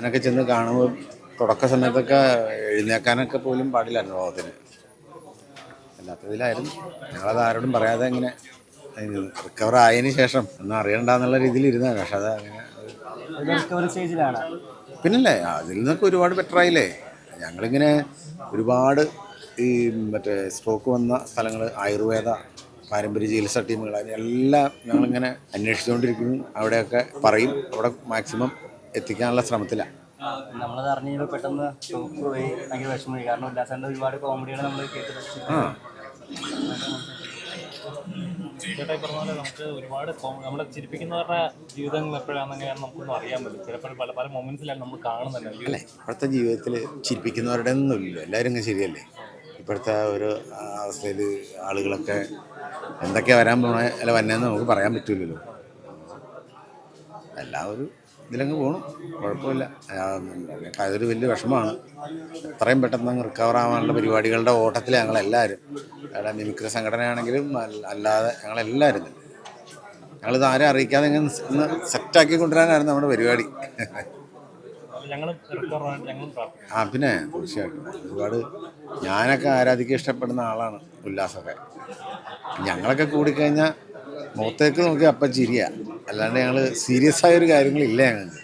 ഞാനൊക്കെ ചെന്ന് കാണുമ്പോൾ തുടക്ക സമയത്തൊക്കെ എഴുന്നേക്കാനൊക്കെ പോലും പാടില്ലായിരുന്നു അനുഭവത്തിന് അല്ലാത്തതിലായിരുന്നു ഞങ്ങളത് ആരോടും പറയാതെ ഇങ്ങനെ റിക്കവർ ആയതിന് ശേഷം ഒന്നും അറിയണ്ടെന്നുള്ള രീതിയിൽ ഇരുന്നാണ് പക്ഷെ അത് അങ്ങനെ റിക്കവറി സ്റ്റേജിലാണ് പിന്നല്ലേ അതിൽ നിന്നൊക്കെ ഒരുപാട് ബെറ്റർ ആയില്ലേ? ഞങ്ങളിങ്ങനെ ഒരുപാട് ഈ മറ്റേ സ്ട്രോക്ക് വന്ന സ്ഥലങ്ങൾ ആയുർവേദ പാരമ്പര്യ ചികിത്സാ ടീമുകൾ അതിനെല്ലാം ഞങ്ങളിങ്ങനെ അന്വേഷിച്ചുകൊണ്ടിരിക്കുന്നു. അവിടെയൊക്കെ പറയും. അവിടെ മാക്സിമം എത്തിക്കാനുള്ള ശ്രമത്തിലാണ് നമ്മളത് പെട്ടെന്ന് ഷോക്ക് പോയി ഭയങ്കര വിഷമമായി. കാരണം ഉല്ലാസേന്റെ ഒരുപാട് കോമഡികൾ നമ്മൾ പറഞ്ഞ പോലെ നമുക്ക് ഒരുപാട് കോ- നമ്മളെ ചിരിപ്പിക്കുന്നവരുടെ ജീവിതങ്ങൾ എപ്പോഴാണെന്നൊക്കെയാണ് നമുക്കൊന്നും അറിയാൻ പറ്റും ചിലപ്പോൾ പല പല മൊമെന്റ്സിലാണ് നമ്മൾ കാണുന്നുണ്ട്. അല്ലേ? ഇപ്പോഴത്തെ ജീവിതത്തിൽ ചിരിപ്പിക്കുന്നവരുടെ ഒന്നുമില്ലല്ലോ എല്ലാവരും ഇങ്ങനെ ശരിയല്ലേ? ഇപ്പോഴത്തെ ഒരു അവസ്ഥയിൽ ആളുകളൊക്കെ എന്തൊക്കെയാ വരാൻ പോണേ അല്ല വന്നതെന്ന് നമുക്ക് പറയാൻ പറ്റില്ലല്ലോ എല്ലാവരും ഒരു ഇതിലങ്ങ് പോകണം കുഴപ്പമില്ല. അതൊരു വലിയ വിഷമമാണ്. എത്രയും പെട്ടെന്ന് അങ്ങ് റിക്കവർ ആവാനുള്ള പരിപാടികളുടെ ഓട്ടത്തിൽ ഞങ്ങളെല്ലാവരും അവിടെ മിമിക്രി സംഘടനയാണെങ്കിലും അല്ലാതെ ഞങ്ങളെല്ലാവരും ഞങ്ങളിത് ആരും അറിയിക്കാതെ ഇങ്ങനെ ഒന്ന് സെറ്റാക്കി കൊണ്ടുവരാനായിരുന്നു നമ്മുടെ പരിപാടി. ആ പിന്നെ തീർച്ചയായിട്ടും. ഒരുപാട് ഞാനൊക്കെ ആരാധിക്കാൻ ഇഷ്ടപ്പെടുന്ന ആളാണ് ഉല്ലാസമൊക്കെ ഞങ്ങളൊക്കെ കൂടിക്കഴിഞ്ഞാൽ മുഖത്തേക്ക് നോക്കി അപ്പം ചിരിയ അല്ലാണ്ട് ഞങ്ങൾ സീരിയസ് ആയ ഒരു കാര്യങ്ങളില്ല ഞങ്ങൾക്ക്